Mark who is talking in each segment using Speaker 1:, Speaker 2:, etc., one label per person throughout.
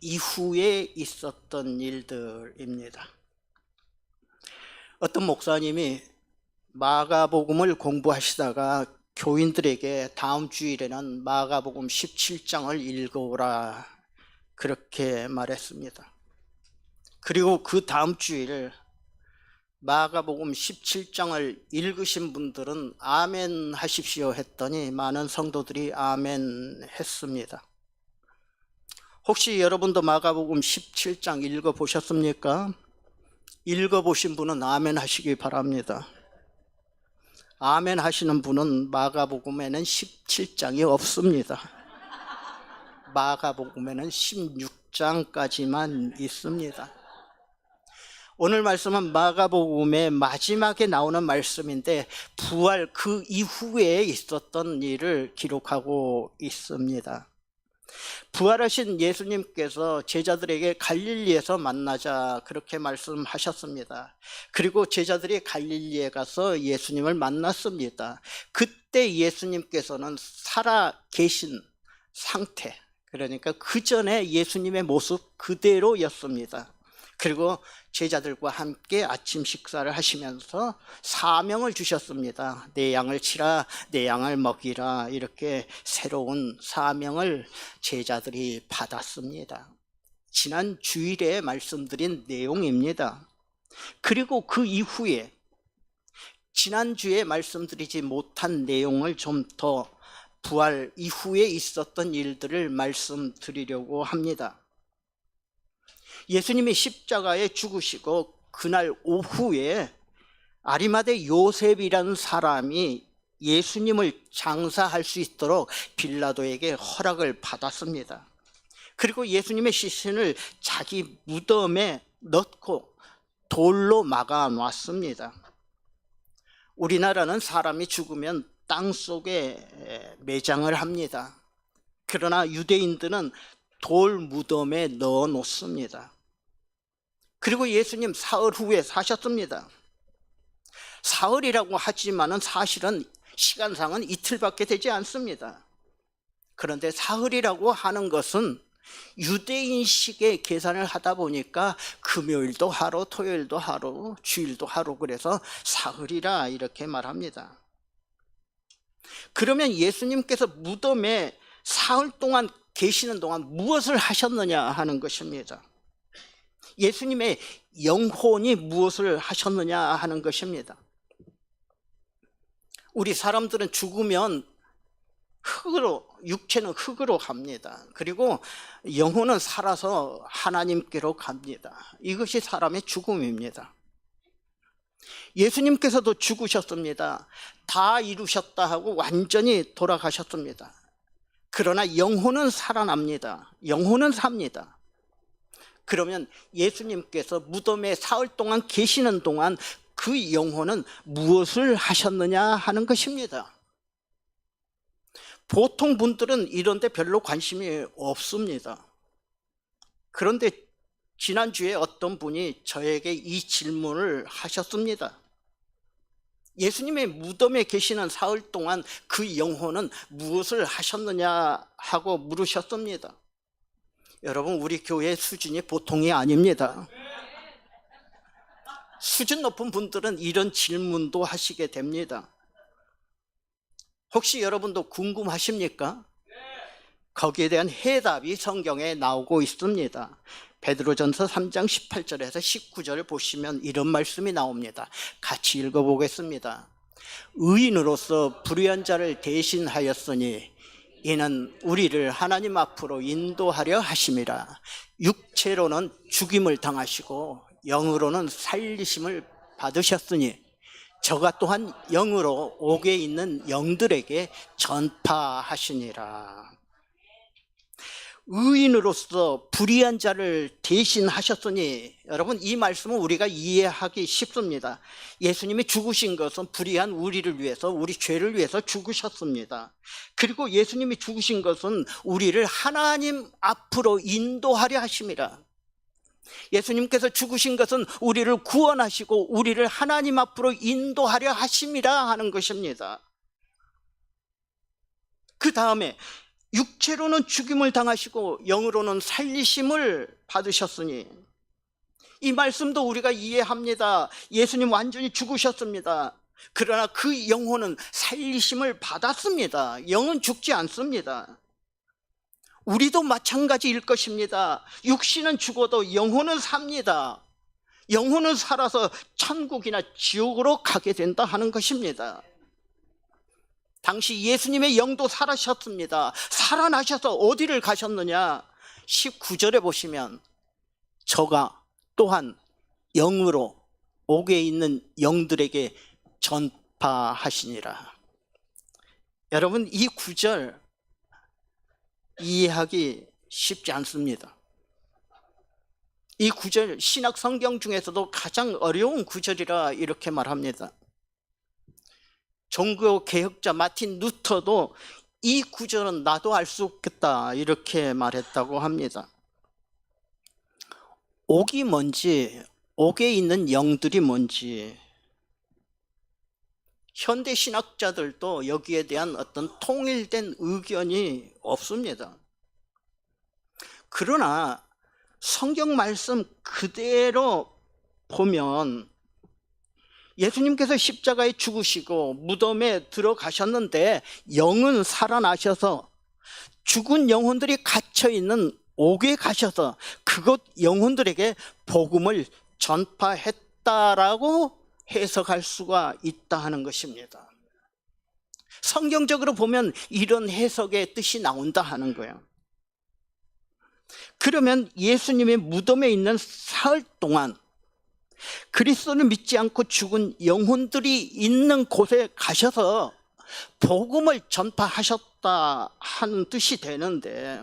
Speaker 1: 이후에 있었던 일들입니다. 어떤 목사님이 마가복음을 공부하시다가 교인들에게 다음 주일에는 마가복음 17장을 읽어오라 그렇게 말했습니다. 그리고 그 다음 주일 마가복음 17장을 읽으신 분들은 아멘 하십시오 했더니 많은 성도들이 아멘 했습니다. 혹시 여러분도 마가복음 17장 읽어 보셨습니까? 읽어 보신 분은 아멘 하시기 바랍니다. 아멘 하시는 분은 마가복음에는 17장이 없습니다. 마가복음에는 16장까지만 있습니다. 오늘 말씀은 마가복음의 마지막에 나오는 말씀인데 부활 그 이후에 있었던 일을 기록하고 있습니다. 부활하신 예수님께서 제자들에게 갈릴리에서 만나자 그렇게 말씀하셨습니다. 그리고 제자들이 갈릴리에 가서 예수님을 만났습니다. 그때 예수님께서는 살아 계신 상태, 그러니까 그 전에 예수님의 모습 그대로였습니다. 그리고 제자들과 함께 아침 식사를 하시면서 사명을 주셨습니다. 내 양을 치라, 내 양을 먹이라. 이렇게 새로운 사명을 제자들이 받았습니다. 지난 주일에 말씀드린 내용입니다. 그리고 그 이후에 지난주에 말씀드리지 못한 내용을 좀 더 부활 이후에 있었던 일들을 말씀드리려고 합니다. 예수님이 십자가에 죽으시고 그날 오후에 아리마대 요셉이라는 사람이 예수님을 장사할 수 있도록 빌라도에게 허락을 받았습니다. 그리고 예수님의 시신을 자기 무덤에 넣고 돌로 막아 놨습니다. 우리나라는 사람이 죽으면 땅 속에 매장을 합니다. 그러나 유대인들은 돌 무덤에 넣어 놓습니다. 그리고 예수님 사흘 후에 사셨습니다. 사흘이라고 하지만은 사실은 시간상은 이틀밖에 되지 않습니다. 그런데 사흘이라고 하는 것은 유대인식의 계산을 하다 보니까 금요일도 하루, 토요일도 하루, 주일도 하루 그래서 사흘이라 이렇게 말합니다. 그러면 예수님께서 무덤에 사흘 동안 계시는 동안 무엇을 하셨느냐 하는 것입니다. 예수님의 영혼이 무엇을 하셨느냐 하는 것입니다. 우리 사람들은 죽으면 흙으로, 육체는 흙으로 갑니다. 그리고 영혼은 살아서 하나님께로 갑니다. 이것이 사람의 죽음입니다. 예수님께서도 죽으셨습니다. 다 이루셨다 하고 완전히 돌아가셨습니다. 그러나 영혼은 살아납니다. 영혼은 삽니다. 그러면 예수님께서 무덤에 사흘 동안 계시는 동안 그 영혼은 무엇을 하셨느냐 하는 것입니다. 보통 분들은 이런데 별로 관심이 없습니다. 그런데 지난주에 어떤 분이 저에게 이 질문을 하셨습니다. 예수님의 무덤에 계시는 사흘 동안 그 영혼은 무엇을 하셨느냐 하고 물으셨습니다. 여러분, 우리 교회 수준이 보통이 아닙니다. 수준 높은 분들은 이런 질문도 하시게 됩니다. 혹시 여러분도 궁금하십니까? 거기에 대한 해답이 성경에 나오고 있습니다. 베드로전서 3장 18절에서 19절을 보시면 이런 말씀이 나옵니다. 같이 읽어보겠습니다. 의인으로서 불의한 자를 대신하였으니 이는 우리를 하나님 앞으로 인도하려 하심이라. 육체로는 죽임을 당하시고 영으로는 살리심을 받으셨으니 저가 또한 영으로 옥에 있는 영들에게 전파하시니라. 의인으로서 불의한 자를 대신하셨으니 여러분 이 말씀은 우리가 이해하기 쉽습니다. 예수님이 죽으신 것은 불의한 우리를 위해서 우리 죄를 위해서 죽으셨습니다. 그리고 예수님이 죽으신 것은 우리를 하나님 앞으로 인도하려 하심이라. 예수님께서 죽으신 것은 우리를 구원하시고 우리를 하나님 앞으로 인도하려 하심이라 하는 것입니다. 그 다음에 육체로는 죽임을 당하시고 영으로는 살리심을 받으셨으니 이 말씀도 우리가 이해합니다. 예수님 완전히 죽으셨습니다. 그러나 그 영혼은 살리심을 받았습니다. 영은 죽지 않습니다. 우리도 마찬가지일 것입니다. 육신은 죽어도 영혼은 삽니다. 영혼은 살아서 천국이나 지옥으로 가게 된다 하는 것입니다. 당시 예수님의 영도 살아셨습니다. 살아나셔서 어디를 가셨느냐? 19절에 보시면 저가 또한 영으로 옥에 있는 영들에게 전파하시니라. 여러분 이 구절 이해하기 쉽지 않습니다. 이 구절 신약 성경 중에서도 가장 어려운 구절이라 이렇게 말합니다. 종교 개혁자 마틴 루터도 이 구절은 나도 알 수 없겠다 이렇게 말했다고 합니다. 옥이 뭔지, 옥에 있는 영들이 뭔지 현대 신학자들도 여기에 대한 어떤 통일된 의견이 없습니다. 그러나 성경 말씀 그대로 보면 예수님께서 십자가에 죽으시고 무덤에 들어가셨는데 영은 살아나셔서 죽은 영혼들이 갇혀 있는 옥에 가셔서 그곳 영혼들에게 복음을 전파했다라고 해석할 수가 있다 하는 것입니다. 성경적으로 보면 이런 해석의 뜻이 나온다 하는 거예요. 그러면 예수님의 무덤에 있는 사흘 동안 그리스도를 믿지 않고 죽은 영혼들이 있는 곳에 가셔서 복음을 전파하셨다 하는 뜻이 되는데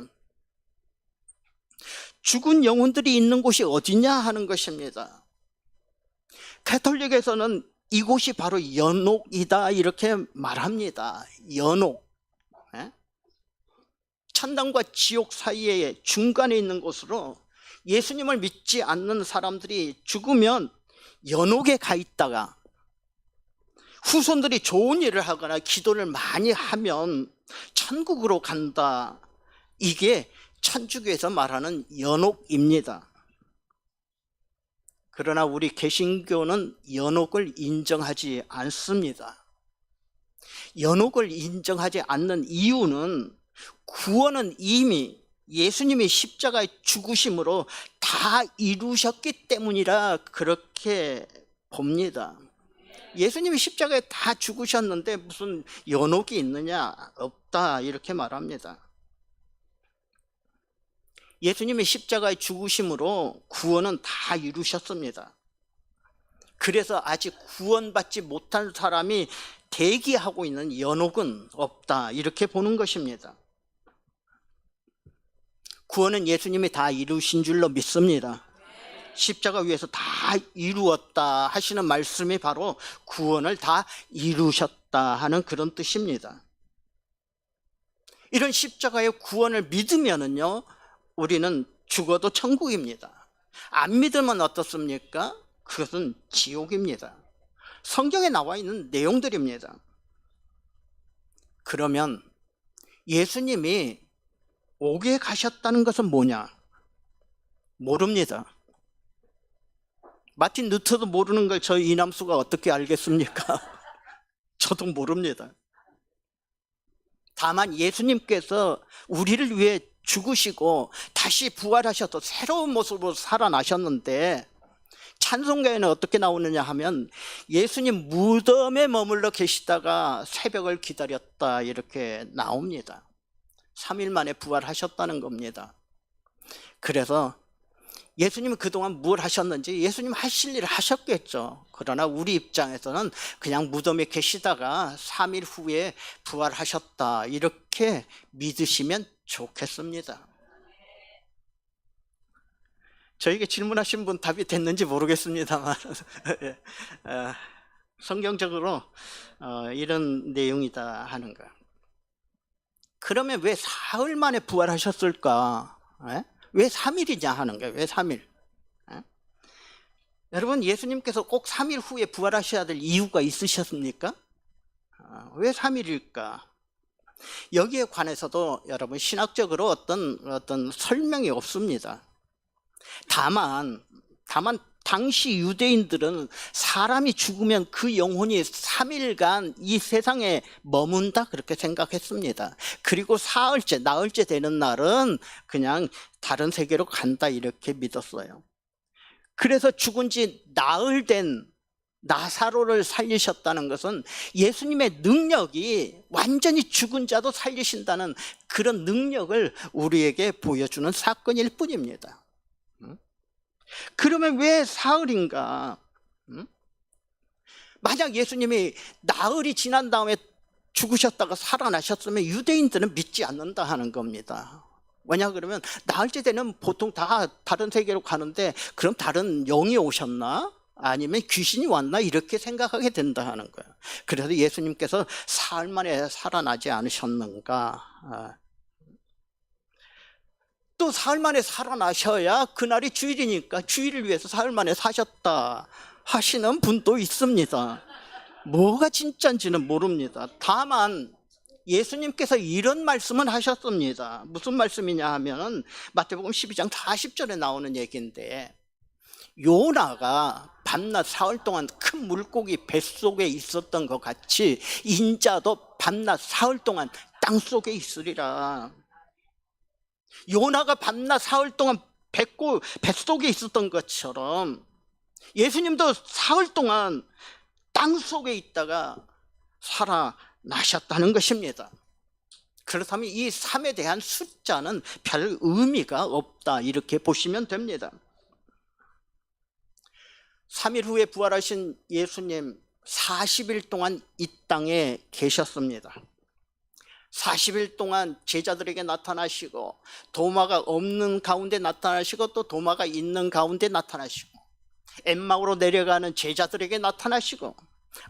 Speaker 1: 죽은 영혼들이 있는 곳이 어디냐 하는 것입니다. 가톨릭에서는 이곳이 바로 연옥이다 이렇게 말합니다. 연옥. 예? 천당과 지옥 사이에 중간에 있는 곳으로 예수님을 믿지 않는 사람들이 죽으면 연옥에 가 있다가 후손들이 좋은 일을 하거나 기도를 많이 하면 천국으로 간다. 이게 천주교에서 말하는 연옥입니다. 그러나 우리 개신교는 연옥을 인정하지 않습니다. 연옥을 인정하지 않는 이유는 구원은 이미 예수님이 십자가에 죽으심으로 다 이루셨기 때문이라 그렇게 봅니다. 예수님이 십자가에 다 죽으셨는데 무슨 연옥이 있느냐? 없다. 이렇게 말합니다. 예수님의 십자가의 죽으심으로 구원은 다 이루셨습니다. 그래서 아직 구원받지 못한 사람이 대기하고 있는 연옥은 없다. 이렇게 보는 것입니다. 구원은 예수님이 다 이루신 줄로 믿습니다. 십자가 위에서 다 이루었다 하시는 말씀이 바로 구원을 다 이루셨다 하는 그런 뜻입니다. 이런 십자가의 구원을 믿으면은요, 우리는 죽어도 천국입니다. 안 믿으면 어떻습니까? 그것은 지옥입니다. 성경에 나와 있는 내용들입니다. 그러면 예수님이 옥에 가셨다는 것은 뭐냐? 모릅니다. 마틴 루터도 모르는 걸 저 이남수가 어떻게 알겠습니까? 저도 모릅니다. 다만 예수님께서 우리를 위해 죽으시고 다시 부활하셔서 새로운 모습으로 살아나셨는데 찬송가에는 어떻게 나오느냐 하면 예수님 무덤에 머물러 계시다가 새벽을 기다렸다 이렇게 나옵니다. 3일 만에 부활하셨다는 겁니다. 그래서 예수님은 그동안 뭘 하셨는지 예수님 하실 일을 하셨겠죠. 그러나 우리 입장에서는 그냥 무덤에 계시다가 3일 후에 부활하셨다. 이렇게 믿으시면 좋겠습니다. 저에게 질문하신 분 답이 됐는지 모르겠습니다만 예, 어, 성경적으로 어, 이런 내용이다 하는 거. 그러면 왜 사흘 만에 부활하셨을까? 예? 왜 3일이냐 하는 거예요. 왜 3일? 예? 여러분 예수님께서 꼭 3일 후에 부활하셔야 될 이유가 있으셨습니까? 어, 왜 3일일까? 여기에 관해서도 여러분 신학적으로 어떤 어떤 설명이 없습니다. 다만 다만 당시 유대인들은 사람이 죽으면 그 영혼이 3일간 이 세상에 머문다 그렇게 생각했습니다. 그리고 사흘째, 나흘째 되는 날은 그냥 다른 세계로 간다 이렇게 믿었어요. 그래서 죽은 지 나흘 된 나사로를 살리셨다는 것은 예수님의 능력이 완전히 죽은 자도 살리신다는 그런 능력을 우리에게 보여주는 사건일 뿐입니다. 음? 그러면 왜 사흘인가? 음? 만약 예수님이 나흘이 지난 다음에 죽으셨다가 살아나셨으면 유대인들은 믿지 않는다 하는 겁니다. 왜냐 그러면 나흘째 되는 보통 다 다른 세계로 가는데 그럼 다른 영이 오셨나? 아니면 귀신이 왔나 이렇게 생각하게 된다 하는 거예요. 그래서 예수님께서 사흘 만에 살아나지 않으셨는가? 아. 또 사흘 만에 살아나셔야 그날이 주일이니까 주일을 위해서 사흘 만에 사셨다 하시는 분도 있습니다. 뭐가 진짜인지는 모릅니다. 다만 예수님께서 이런 말씀은 하셨습니다. 무슨 말씀이냐 하면 마태복음 12장 40절에 나오는 얘기인데 요나가 밤낮 사흘 동안 큰 물고기 뱃속에 있었던 것 같이 인자도 밤낮 사흘 동안 땅 속에 있으리라. 요나가 밤낮 사흘 동안 뱃고 뱃속에 있었던 것처럼 예수님도 사흘 동안 땅 속에 있다가 살아나셨다는 것입니다. 그렇다면 이 3에 대한 숫자는 별 의미가 없다 이렇게 보시면 됩니다. 3일 후에 부활하신 예수님 40일 동안 이 땅에 계셨습니다. 40일 동안 제자들에게 나타나시고 도마가 없는 가운데 나타나시고 또 도마가 있는 가운데 나타나시고 엠마오로 내려가는 제자들에게 나타나시고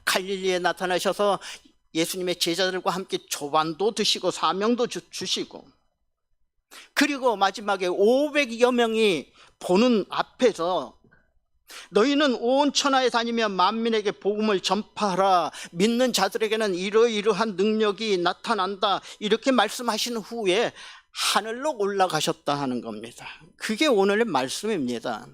Speaker 1: 갈릴리에 나타나셔서 예수님의 제자들과 함께 조반도 드시고 사명도 주, 주시고 그리고 마지막에 500여 명이 보는 앞에서 너희는 온 천하에 다니며 만민에게 복음을 전파하라. 믿는 자들에게는 이러이러한 능력이 나타난다. 이렇게 말씀하신 후에 하늘로 올라가셨다 하는 겁니다. 그게 오늘의 말씀입니다.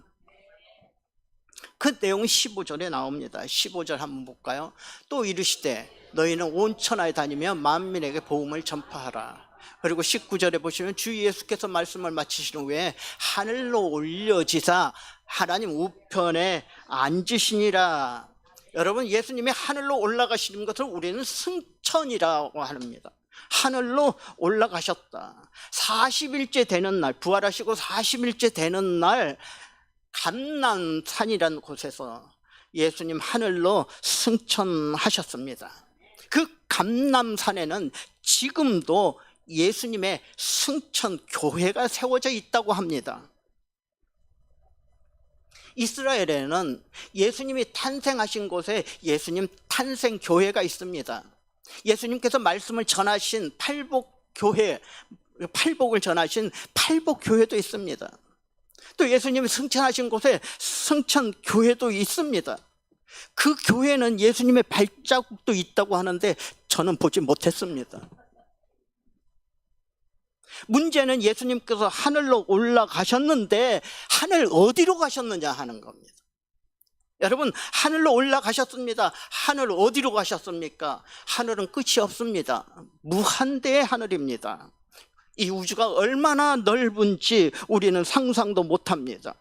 Speaker 1: 그 내용은 15절에 나옵니다. 15절 한번 볼까요? 또 이르시되 너희는 온 천하에 다니며 만민에게 복음을 전파하라. 그리고 19절에 보시면 주 예수께서 말씀을 마치신 후에 하늘로 올려지사 하나님 우편에 앉으시니라. 여러분 예수님이 하늘로 올라가시는 것을 우리는 승천이라고 합니다. 하늘로 올라가셨다. 40일째 되는 날, 부활하시고 40일째 되는 날, 감난산이라는 곳에서 예수님 하늘로 승천하셨습니다. 그 감남산에는 지금도 예수님의 승천 교회가 세워져 있다고 합니다. 이스라엘에는 예수님이 탄생하신 곳에 예수님 탄생 교회가 있습니다. 예수님께서 말씀을 전하신 팔복 교회, 팔복을 전하신 팔복 교회도 있습니다. 또 예수님이 승천하신 곳에 승천 교회도 있습니다. 그 교회는 예수님의 발자국도 있다고 하는데 저는 보지 못했습니다. 문제는 예수님께서 하늘로 올라가셨는데 하늘 어디로 가셨느냐 하는 겁니다. 여러분 하늘로 올라가셨습니다. 하늘 어디로 가셨습니까? 하늘은 끝이 없습니다. 무한대의 하늘입니다. 이 우주가 얼마나 넓은지 우리는 상상도 못합니다.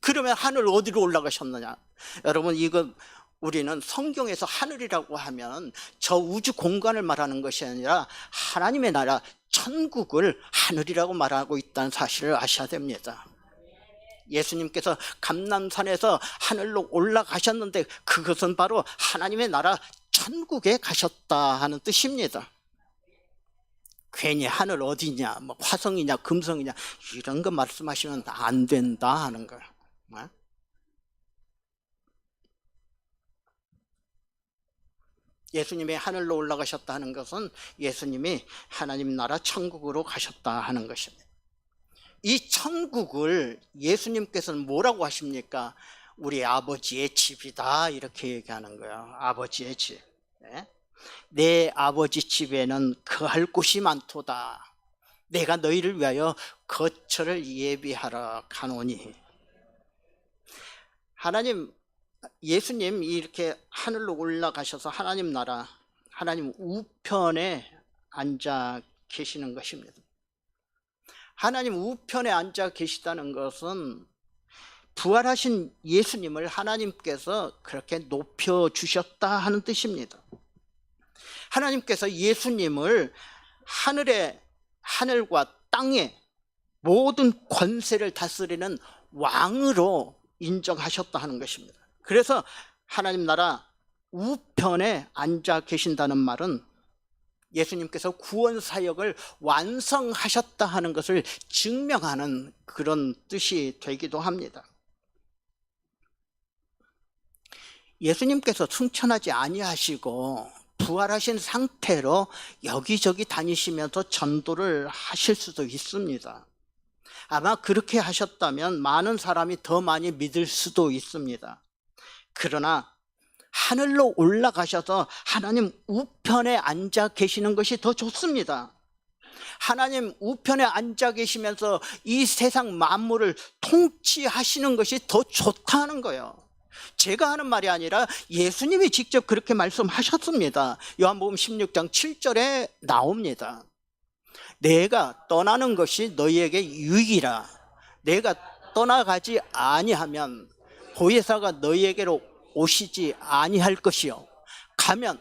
Speaker 1: 그러면 하늘 어디로 올라가셨느냐? 여러분 이건 우리는 성경에서 하늘이라고 하면 저 우주 공간을 말하는 것이 아니라 하나님의 나라 천국을 하늘이라고 말하고 있다는 사실을 아셔야 됩니다. 예수님께서 감남산에서 하늘로 올라가셨는데 그것은 바로 하나님의 나라 천국에 가셨다 하는 뜻입니다. 괜히 하늘 어디냐, 뭐 화성이냐, 금성이냐 이런 거 말씀하시면 안 된다 하는 거예요. 예수님이 하늘로 올라가셨다 하는 것은 예수님이 하나님 나라 천국으로 가셨다 하는 것입니다. 이 천국을 예수님께서는 뭐라고 하십니까? 우리 아버지의 집이다 이렇게 얘기하는 거예요. 아버지의 집. 예? 내 아버지 집에는 거할 곳이 많도다. 내가 너희를 위하여 거처를 예비하러 가노니. 하나님, 예수님 이렇게 하늘로 올라가셔서 하나님 나라, 하나님 우편에 앉아 계시는 것입니다. 하나님 우편에 앉아 계시다는 것은 부활하신 예수님을 하나님께서 그렇게 높여 주셨다 하는 뜻입니다. 하나님께서 예수님을 하늘의 하늘과 땅의 모든 권세를 다스리는 왕으로 인정하셨다 하는 것입니다. 그래서 하나님 나라 우편에 앉아 계신다는 말은 예수님께서 구원 사역을 완성하셨다 하는 것을 증명하는 그런 뜻이 되기도 합니다. 예수님께서 승천하지 아니하시고 부활하신 상태로 여기저기 다니시면서 전도를 하실 수도 있습니다. 아마 그렇게 하셨다면 많은 사람이 더 많이 믿을 수도 있습니다. 그러나 하늘로 올라가셔서 하나님 우편에 앉아 계시는 것이 더 좋습니다. 하나님 우편에 앉아 계시면서 이 세상 만물을 통치하시는 것이 더 좋다는 거예요. 제가 하는 말이 아니라 예수님이 직접 그렇게 말씀하셨습니다. 요한복음 16장 7절에 나옵니다. 내가 떠나는 것이 너희에게 유익이라. 내가 떠나가지 아니하면 보혜사가 너희에게로 오시지 아니할 것이요. 가면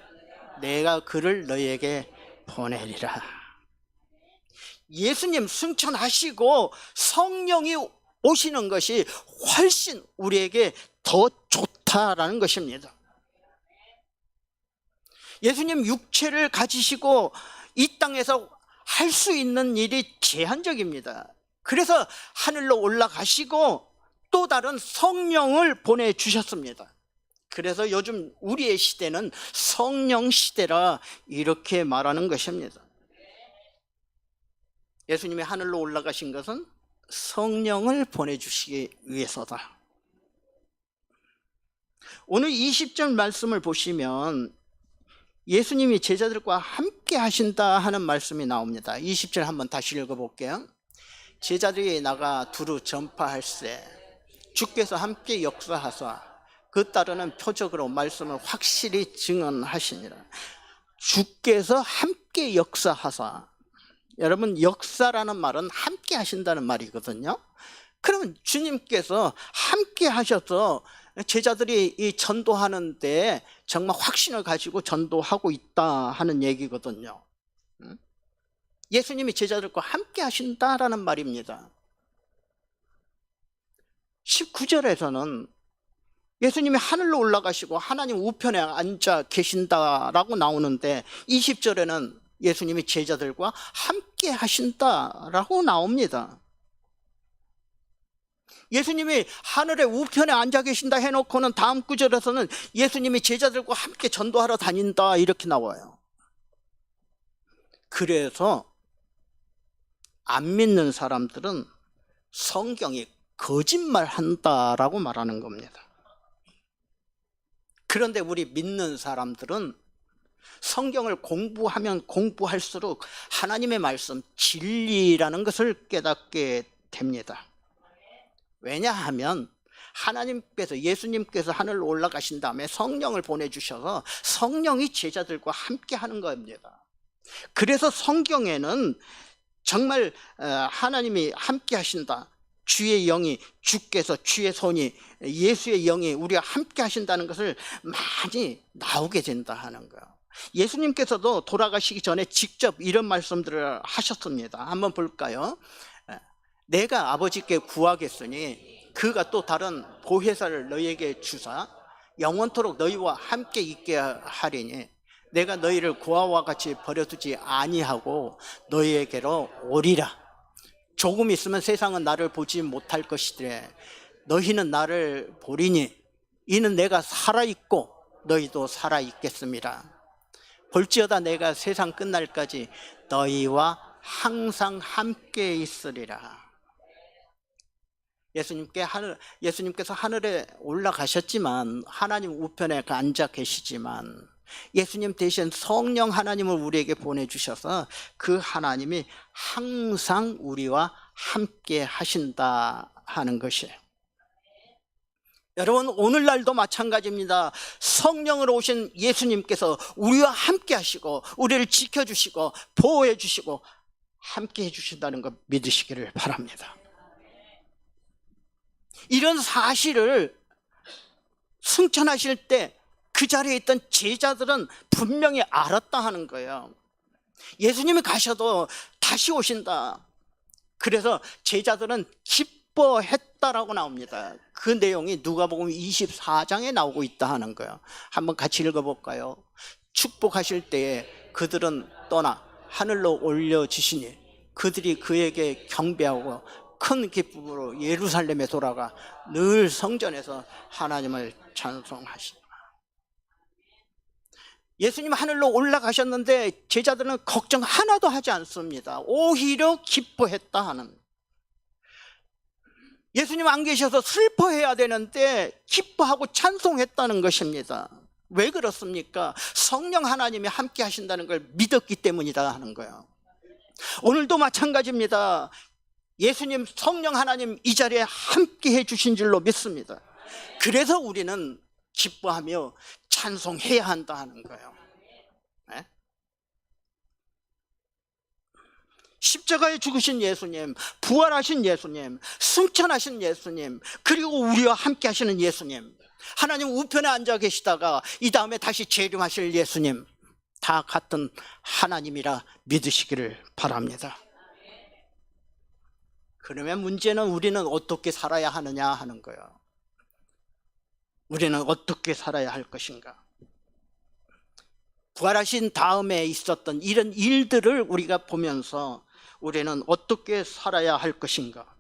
Speaker 1: 내가 그를 너희에게 보내리라. 예수님 승천하시고 성령이 오시는 것이 훨씬 우리에게 더 좋다라는 것입니다. 예수님 육체를 가지시고 이 땅에서 할 수 있는 일이 제한적입니다. 그래서 하늘로 올라가시고 또 다른 성령을 보내주셨습니다. 그래서 요즘 우리의 시대는 성령 시대라 이렇게 말하는 것입니다. 예수님이 하늘로 올라가신 것은 성령을 보내주시기 위해서다. 오늘 20절 말씀을 보시면 예수님이 제자들과 함께 하신다 하는 말씀이 나옵니다. 20절 한번 다시 읽어볼게요. 제자들이 나가 두루 전파할세 주께서 함께 역사하사 그 따르는 표적으로 말씀을 확실히 증언하시니라. 주께서 함께 역사하사 여러분 역사라는 말은 함께 하신다는 말이거든요. 그러면 주님께서 함께 하셔서 제자들이 이 전도하는데 정말 확신을 가지고 전도하고 있다 하는 얘기거든요. 예수님이 제자들과 함께 하신다라는 말입니다. 19절에서는 예수님이 하늘로 올라가시고 하나님 우편에 앉아 계신다라고 나오는데 20절에는 예수님이 제자들과 함께 하신다라고 나옵니다. 예수님이 하늘의 우편에 앉아 계신다 해놓고는 다음 구절에서는 예수님이 제자들과 함께 전도하러 다닌다 이렇게 나와요. 그래서 안 믿는 사람들은 성경이 거짓말 한다라고 말하는 겁니다. 그런데 우리 믿는 사람들은 성경을 공부하면 공부할수록 하나님의 말씀, 진리라는 것을 깨닫게 됩니다. 왜냐하면 하나님께서 예수님께서 하늘로 올라가신 다음에 성령을 보내주셔서 성령이 제자들과 함께 하는 겁니다. 그래서 성경에는 정말 어, 하나님이 함께 하신다. 주의 영이 주께서 주의 손이 예수의 영이 우리가 함께 하신다는 것을 많이 나오게 된다 하는 거예요. 예수님께서도 돌아가시기 전에 직접 이런 말씀들을 하셨습니다. 한번 볼까요? 내가 아버지께 구하겠으니 그가 또 다른 보혜사를 너희에게 주사 영원토록 너희와 함께 있게 하리니 내가 너희를 고아와 같이 버려두지 아니하고 너희에게로 오리라. 조금 있으면 세상은 나를 보지 못할 것이되 너희는 나를 보리니 이는 내가 살아 있고 너희도 살아 있겠습니다. 볼지어다 내가 세상 끝날까지 너희와 항상 함께 있으리라. 예수님께 하늘, 예수님께서 하늘에 올라가셨지만, 하나님 우편에 앉아 계시지만, 예수님 대신 성령 하나님을 우리에게 보내주셔서 그 하나님이 항상 우리와 함께 하신다 하는 것이에요. 여러분, 오늘날도 마찬가지입니다. 성령으로 오신 예수님께서 우리와 함께 하시고, 우리를 지켜주시고, 보호해 주시고, 함께 해주신다는 것 믿으시기를 바랍니다. 이런 사실을 승천하실 때 그 자리에 있던 제자들은 분명히 알았다 하는 거예요. 예수님이 가셔도 다시 오신다. 그래서 제자들은 기뻐했다라고 나옵니다. 그 내용이 누가복음 24장에 나오고 있다 하는 거예요. 한번 같이 읽어볼까요? 축복하실 때에 그들은 떠나 하늘로 올려지시니 그들이 그에게 경배하고 큰 기쁨으로 예루살렘에 돌아가 늘 성전에서 하나님을 찬송하시다. 예수님 하늘로 올라가셨는데 제자들은 걱정 하나도 하지 않습니다. 오히려 기뻐했다 하는. 예수님 안 계셔서 슬퍼해야 되는데 기뻐하고 찬송했다는 것입니다. 왜 그렇습니까? 성령 하나님이 함께 하신다는 걸 믿었기 때문이다 하는 거예요. 오늘도 마찬가지입니다. 예수님 성령 하나님 이 자리에 함께 해 주신 줄로 믿습니다. 그래서 우리는 기뻐하며 찬송해야 한다 하는 거예요. 네? 십자가에 죽으신 예수님, 부활하신 예수님, 승천하신 예수님, 그리고 우리와 함께 하시는 예수님, 하나님 우편에 앉아 계시다가 이 다음에 다시 재림하실 예수님, 다 같은 하나님이라 믿으시기를 바랍니다. 그러면 문제는 우리는 어떻게 살아야 하느냐 하는 거예요. 우리는 어떻게 살아야 할 것인가? 부활하신 다음에 있었던 이런 일들을 우리가 보면서 우리는 어떻게 살아야 할 것인가?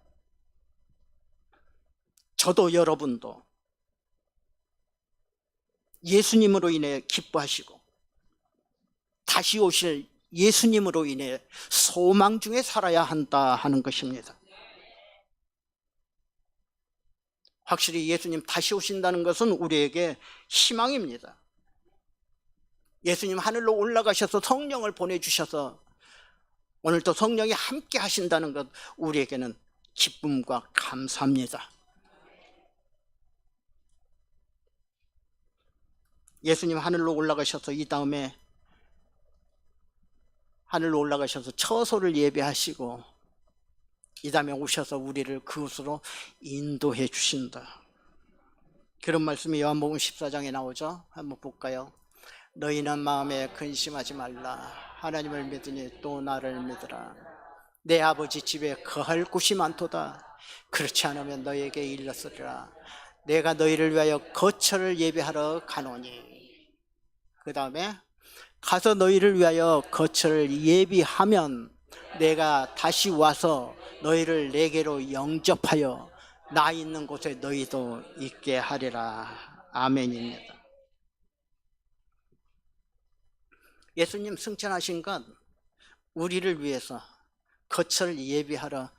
Speaker 1: 저도 여러분도 예수님으로 인해 기뻐하시고 다시 오실 예수님으로 인해 소망 중에 살아야 한다 하는 것입니다. 확실히 예수님 다시 오신다는 것은 우리에게 희망입니다. 예수님 하늘로 올라가셔서 성령을 보내주셔서 오늘도 성령이 함께 하신다는 것 우리에게는 기쁨과 감사합니다. 예수님 하늘로 올라가셔서 이 다음에 하늘로 올라가셔서 처소를 예배하시고 이 다음에 오셔서 우리를 그곳으로 인도해 주신다. 그런 말씀이 요한복음 14장에 나오죠. 한번 볼까요? 너희는 마음에 근심하지 말라. 하나님을 믿으니 또 나를 믿으라. 내 아버지 집에 거할 곳이 많도다. 그렇지 않으면 너에게 일렀으리라. 내가 너희를 위하여 거처를 예배하러 가노니. 그 다음에 가서 너희를 위하여 거처를 예비하면 내가 다시 와서 너희를 내게로 영접하여 나 있는 곳에 너희도 있게 하리라. 아멘입니다. 예수님 승천하신 건 우리를 위해서 거처를 예비하러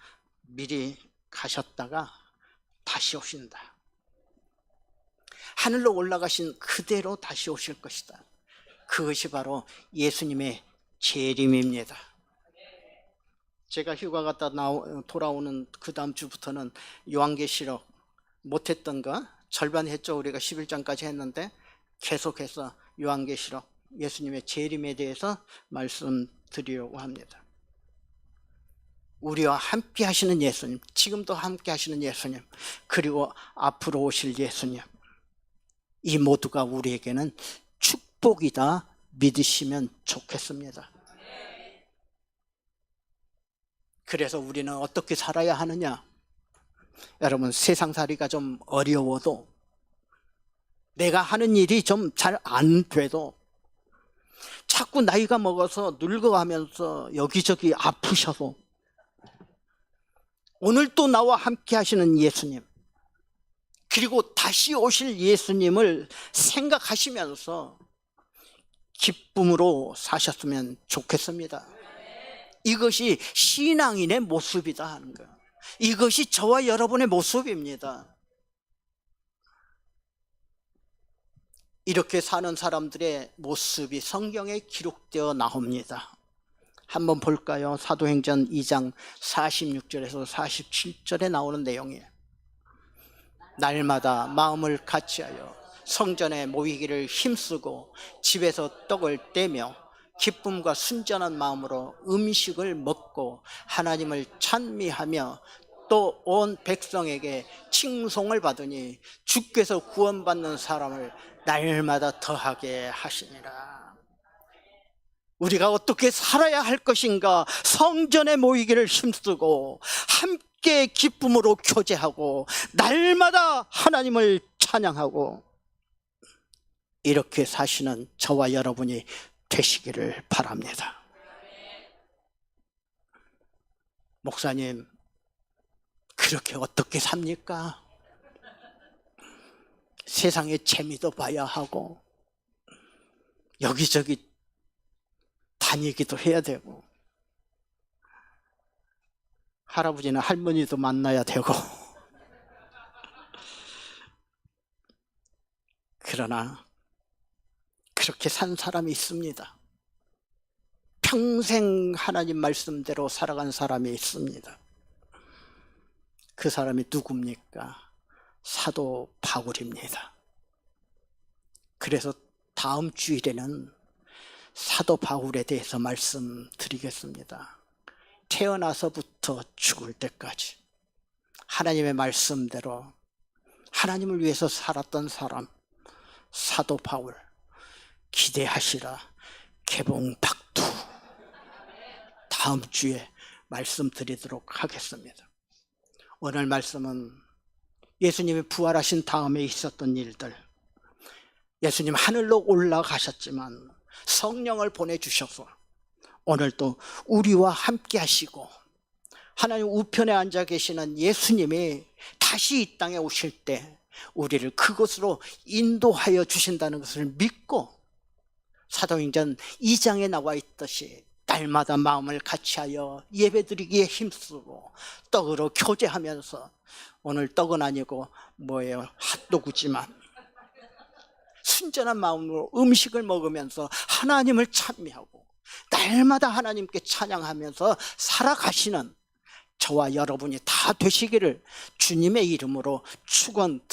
Speaker 1: 미리 가셨다가 다시 오신다. 하늘로 올라가신 그대로 다시 오실 것이다. 그것이 바로 예수님의 재림입니다. 제가 휴가 갔다 나오, 돌아오는 그 다음 주부터는 요한계시록 못했던 거 절반 했죠. 우리가 11장까지 했는데 계속해서 요한계시록 예수님의 재림에 대해서 말씀드리려고 합니다. 우리와 함께 하시는 예수님, 지금도 함께 하시는 예수님, 그리고 앞으로 오실 예수님. 이 모두가 우리에게는 축복이다 믿으시면 좋겠습니다. 그래서 우리는 어떻게 살아야 하느냐? 여러분, 세상살이가 좀 어려워도 내가 하는 일이 좀 잘 안 돼도 자꾸 나이가 먹어서 늙어가면서 여기저기 아프셔도 오늘 또 나와 함께 하시는 예수님 그리고 다시 오실 예수님을 생각하시면서 기쁨으로 사셨으면 좋겠습니다. 이것이 신앙인의 모습이다 하는 거예요. 이것이 저와 여러분의 모습입니다. 이렇게 사는 사람들의 모습이 성경에 기록되어 나옵니다. 한번 볼까요? 사도행전 2장 46절에서 47절에 나오는 내용이에요. 날마다 마음을 같이하여 성전에 모이기를 힘쓰고 집에서 떡을 떼며 기쁨과 순전한 마음으로 음식을 먹고 하나님을 찬미하며 또 온 백성에게 칭송을 받으니 주께서 구원받는 사람을 날마다 더하게 하시니라. 우리가 어떻게 살아야 할 것인가 성전에 모이기를 힘쓰고 함께 기쁨으로 교제하고 날마다 하나님을 찬양하고 이렇게 사시는 저와 여러분이 되시기를 바랍니다. 목사님, 그렇게 어떻게 삽니까? 세상의 재미도 봐야 하고, 여기저기 다니기도 해야 되고, 할아버지나 할머니도 만나야 되고, 그러나 그렇게 산 사람이 있습니다. 평생 하나님 말씀대로 살아간 사람이 있습니다. 그 사람이 누굽니까? 사도 바울입니다. 그래서 다음 주일에는 사도 바울에 대해서 말씀드리겠습니다. 태어나서부터 죽을 때까지 하나님의 말씀대로 하나님을 위해서 살았던 사람 사도 바울 기대하시라. 개봉 박두. 다음 주에 말씀드리도록 하겠습니다. 오늘 말씀은 예수님이 부활하신 다음에 있었던 일들. 예수님 하늘로 올라가셨지만 성령을 보내주셔서 오늘도 우리와 함께 하시고 하나님 우편에 앉아 계시는 예수님이 다시 이 땅에 오실 때 우리를 그곳으로 인도하여 주신다는 것을 믿고 사도행전 2장에 나와 있듯이 날마다 마음을 같이하여 예배드리기에 힘쓰고 떡으로 교제하면서 오늘 떡은 아니고 뭐예요 핫도그지만 순전한 마음으로 음식을 먹으면서 하나님을 찬미하고 날마다 하나님께 찬양하면서 살아가시는 저와 여러분이 다 되시기를 주님의 이름으로 축원 드립니다.